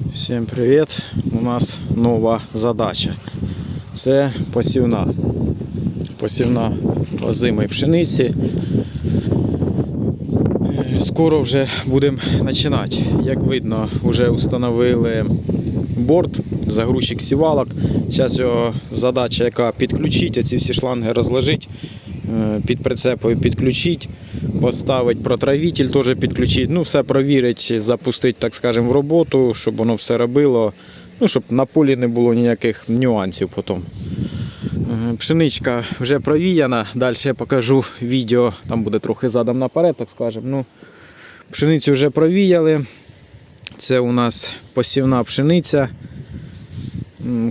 Всім привіт! У нас нова задача. Це посівна. Посівна озимої пшениці. Скоро вже будемо починати. Як видно, вже встановили борт, загрузчик сівалок. Зараз його задача, яка підключити, ці всі шланги розложити, під прицепою підключити, поставити протравитель, теж підключити. Ну, все провірити, запустити, так скажемо, в роботу, щоб воно все робило. Ну, щоб на полі не було ніяких нюансів потім. Е, Пшеничка вже провіяна. Далі я покажу відео, там буде трохи задом наперед, так скажемо. Ну, пшеницю вже провіяли. Це у нас посівна пшениця.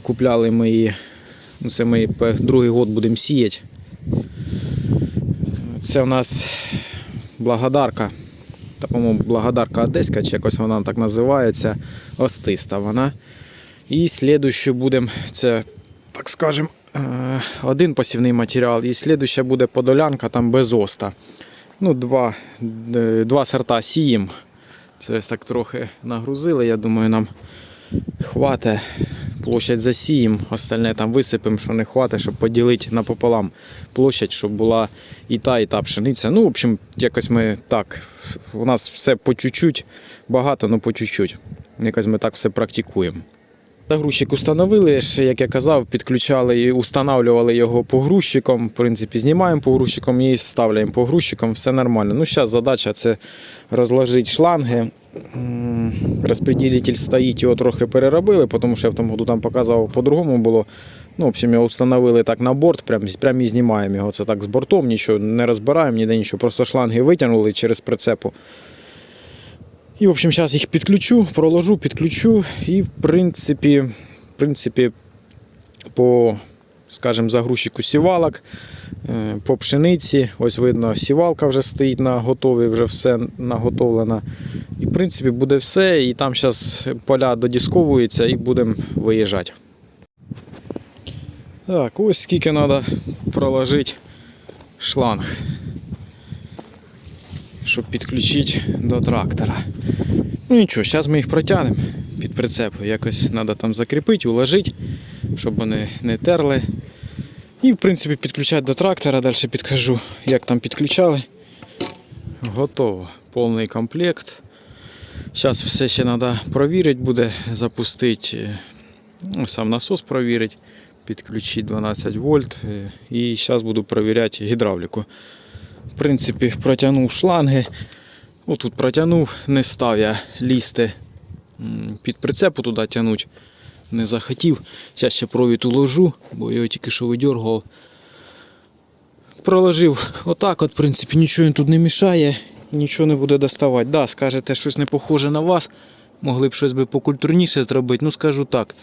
Купляли ми її. ну, Це ми другий год будемо сіяти. Це у нас благодарка. По-моєму, благодарка одеська, чи якось вона так називається. Остиста вона. І слідуючу будемо, це, так скажемо, е, один посівний матеріал. І слідуюча буде подолянка там без оста. Ну, два, е, два сорта сіємо. Це так трохи нагрузили. Я думаю, нам хватить. Площадь засіємо, остальне там висипемо, що не хватить, щоб поділити напополам площадь, щоб була і та, і та пшениця. Ну, в общем, якось ми так. У нас все по чуть-чуть, багато, але по чуть-чуть. Якось ми так все практикуємо. Загрузчик установили, як я казав, підключали і устанавливали його погрузчиком. В принципі, знімаємо погрузчиком і ставляємо погрузчиком, все нормально. Ну, зараз задача це розложити шланги. Розпреділитель стоїть, його трохи переробили, тому що я в тому году там показував по-другому було. Ну, в общем, його встановили так на борт, прям, прям і знімаємо його. Це так з бортом, нічого не розбираємо, ніде нічого. Просто шланги витягнули через прицепу. І, в общем, зараз їх підключу, проложу, підключу і, в принципі, в принципі по, скажімо, загрузчику сівалок, е, по пшениці. Ось видно, сівалка вже стоїть на готові, вже все наготовлено. І, в принципі, буде все. І там зараз поля додісковуються і будемо виїжджати. Так, ось скільки треба проложити шланг щоб підключити до трактора. Ну нічого, зараз ми їх протягнемо під прицеп. Якось треба там закріпити, уложити, щоб вони не терли. І в принципі підключати до трактора, далі підкажу, як там підключали. Готово. Повний комплект. Зараз все ще треба провірити, буде запустити ну, сам насос провірити, підключити 12 вольт. е, І зараз буду перевіряти гідравліку. Принципі, протягнув шланги. Отут протягнув, не став я лізти під прицепу туди тягнути. Не захотів. Зараз ще провід уложу, бо його тільки що видергував. Проложив отак, от, в принципі, нічого тут не мішає, нічого не буде доставати. Да, скажете, щось не похоже на вас. Могли б щось би покультурніше зробити. Ну скажу так.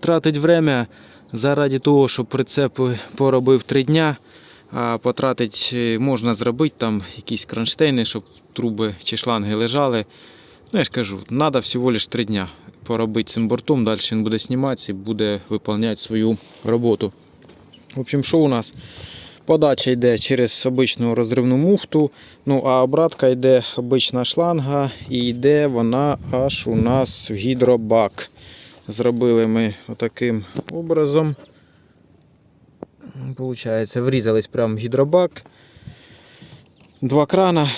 Тратить время заради того, щоб прицеп поробив 3 дня. А потратить е, можна зробити там якісь кронштейни, щоб труби чи шланги лежали. Ну, я ж кажу, треба всього лише 3 дня поробити цим бортом, далі він буде зніматися і буде виконувати свою роботу. В общем, що у нас? Подача йде через обичну розривну муфту, ну а обратка йде обична шланга і йде вона аж у нас в гідробак. Зробили ми отаким образом. Получається, врізались прямо в гідробак. Два крана,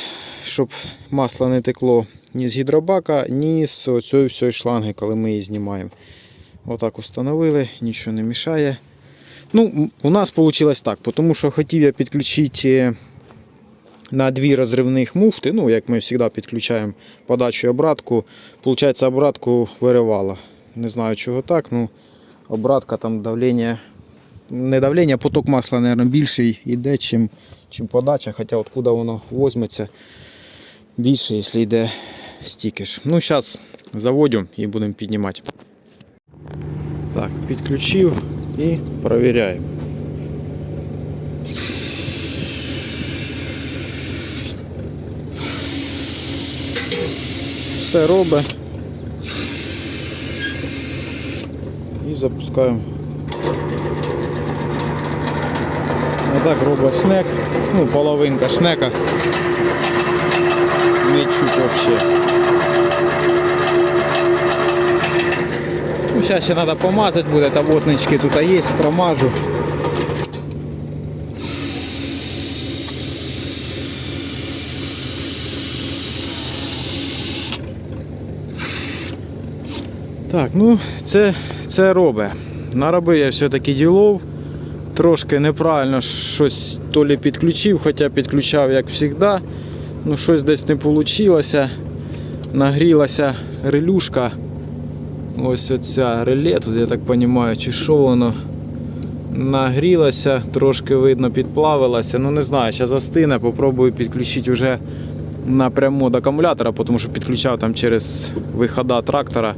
щоб масло не текло ні з гідробака, ні з цієї всієї шланги, коли ми її знімаємо. Отак установили, нічого не мішає. Ну, у нас вийшло так, тому що хотів я підключити на дві розривних муфти. Ну, як ми завжди підключаємо подачу і обратку. Получається, обратку виривало. Не знаю, чого так, ну обратка там давлення не давлення, поток масла, мабуть, більший йде, чим, чим подача. Хоча откуда воно возьметься більше, якщо йде стікер. Ну, зараз заводю і будемо піднімати. Так, підключив і перевіряємо. Все робить. І запускаємо. Отак робить шнек, ну половинка шнека. Не чуть вообще. Ну, зараз ще треба помазати буде, та воднички тут є, промажу. Так, ну це, це робить. Наробив я все-таки ділов. Трошки неправильно щось то лі підключив, хоча підключав як завжди. Ну щось десь не вийшло. Нагрілася релюшка. Ось оця реле, тут я так розумію, чи що воно нагрілася, трошки видно підплавилася. Ну не знаю, зараз застине, попробую підключити вже напряму до акумулятора, тому що підключав там через вихода трактора.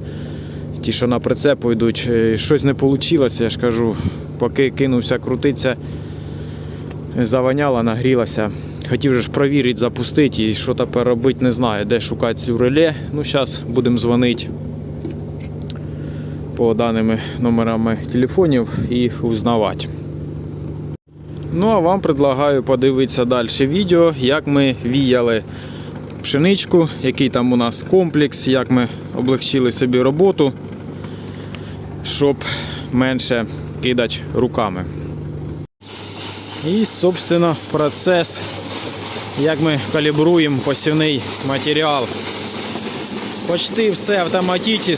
Ті, що на прицепу йдуть, Е, щось не вийшло, я ж кажу, поки кинувся крутитися, заваняло, нагрілася. Хотів же ж провірити, запустити і що тепер робити, не знаю, де шукати цю реле. Ну, зараз будемо дзвонити по даними номерами телефонів і узнавати. Ну а вам предлагаю подивитися далі відео, як ми віяли пшеничку, який там у нас комплекс, як ми облегчили собі роботу, щоб менше кидати руками. І, собственно, процес, як ми калібруємо посівний матеріал. Почти все автоматично.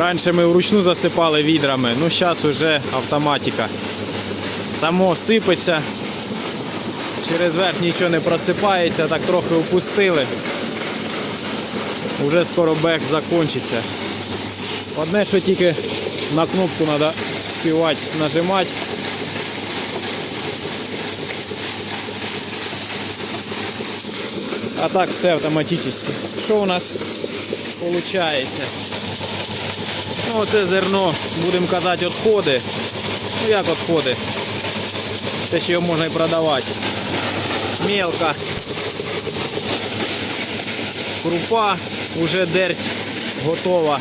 Раніше ми вручну засипали відрами, ну зараз вже автоматика. Само сипеться. Через верх нічого не просипається, так трохи опустили. Уже скоро бег закінчиться. Одне, що тільки на кнопку треба співати, нажимати. А так все автоматично. Що у нас виходить? Ну, це зерно, будемо казати, відходи. Ну як відходи? Те, що його можна і продавати. Мелка. Крупа вже дерть готова.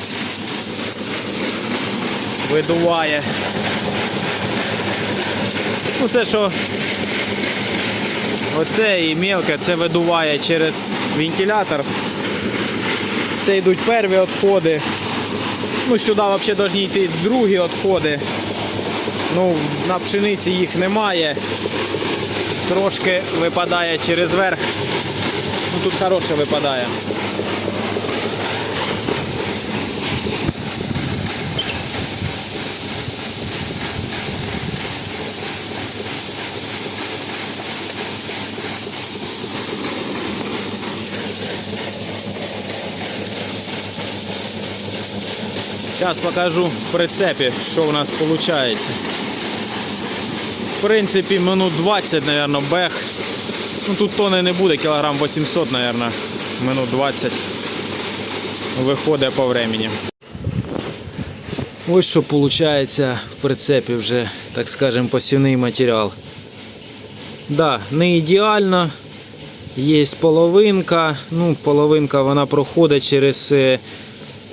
Видуває. Ну це що оце і мелке, це видуває через вентилятор. Це йдуть перві відходи. Ну, сюди взагалі повинні йти другі відходи. Ну, на пшениці їх немає. Трошки випадає через верх. Ну, тут хороше випадає. Зараз покажу в прицепі, що у нас виходить. В принципі, минут 20, мабуть, бег. Ну, тут тони не буде, кілограм 800, мабуть, минут 20 виходить по времени. Ось що виходить в прицепі вже, так скажемо, посівний матеріал. Да, не ідеально. Є половинка. Ну, половинка вона проходить через е,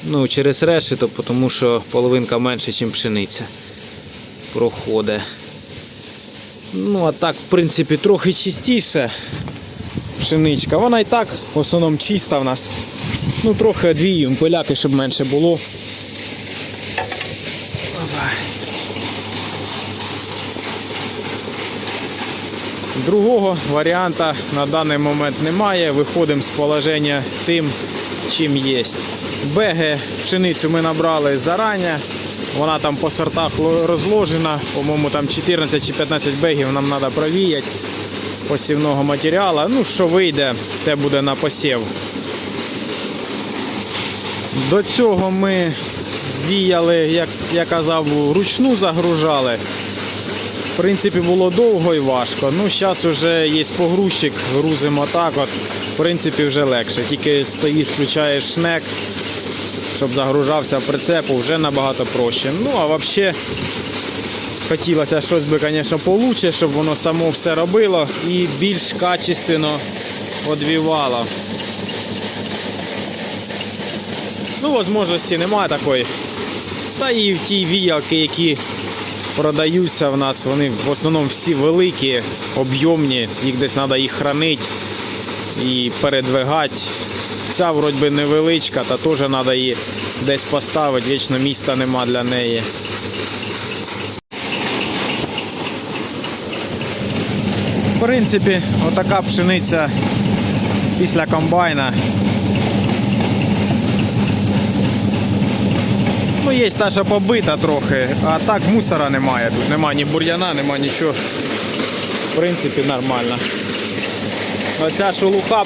ну, через решето, тому що половинка менше, ніж пшениця проходить. Ну, а так, в принципі, трохи чистіше пшеничка. Вона і так в основному чиста в нас. Ну, трохи одвіюємо пиляки, щоб менше було. Другого варіанта на даний момент немає. Виходимо з положення тим, чим є. Беги пшеницю ми набрали зарані. Вона там по сортах розложена. По-моєму, там 14 чи 15 бегів нам треба провіяти посівного матеріалу. Ну, що вийде, те буде на посів. До цього ми віяли, як я казав, ручну загружали. В принципі, було довго і важко. Ну, зараз вже є погрузчик, грузимо так от. В принципі, вже легше. Тільки стоїш, включаєш шнек, щоб загружався прицеп, вже набагато проще. Ну, а взагалі хотілося щось би, звісно, получше, щоб воно само все робило і більш качественно одвівало. Ну, можливості немає такої. Та і в ті віялки, які продаються в нас, вони в основному всі великі, об'ємні, їх десь треба їх хранити і передвигати. Ця вроді би невеличка, та теж треба її десь поставити, вічно міста нема для неї. В принципі, отака пшениця після комбайна. Ну, є та, що побита трохи, а так мусора немає. Тут нема ні бур'яна, нема нічого. В принципі, нормально. Оця шелуха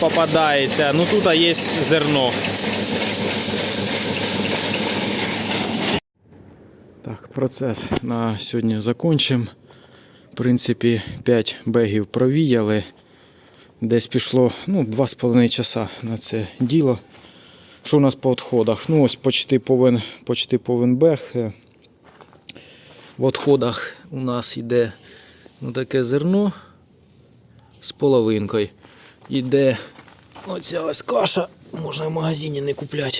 попадається, ну тут є зерно. Так, процес на сьогодні закончимо. В принципі, 5 бегів провіяли. Десь пішло ну, 2,5 часа на це діло. Що у нас по відходах? Ну, ось почти повен, почти повен бег. Е, В відходах у нас йде ну, таке зерно з половинкою. Іде оця ось каша, можна в магазині не купляти.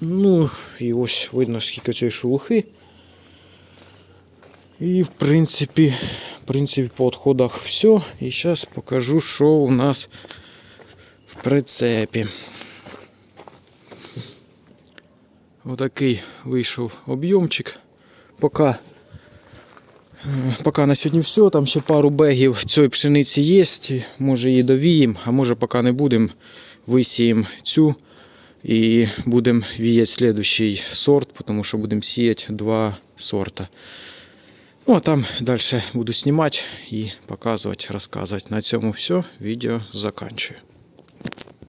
Ну, і ось видно, скільки цієї шелухи. І в принципі, в принципі, по відходах все. І зараз покажу, що у нас в прицепі. Отакий вийшов об'ємчик. Поки, поки на сьогодні все. Там ще пару бегів цієї пшениці є. Може її довіємо, а може поки не будемо. Висіємо цю і будемо віяти слідущий сорт, тому що будемо сіяти два сорта. Ну а там далі буду знімати і показувати, розказувати. На цьому все. Відео закінчую.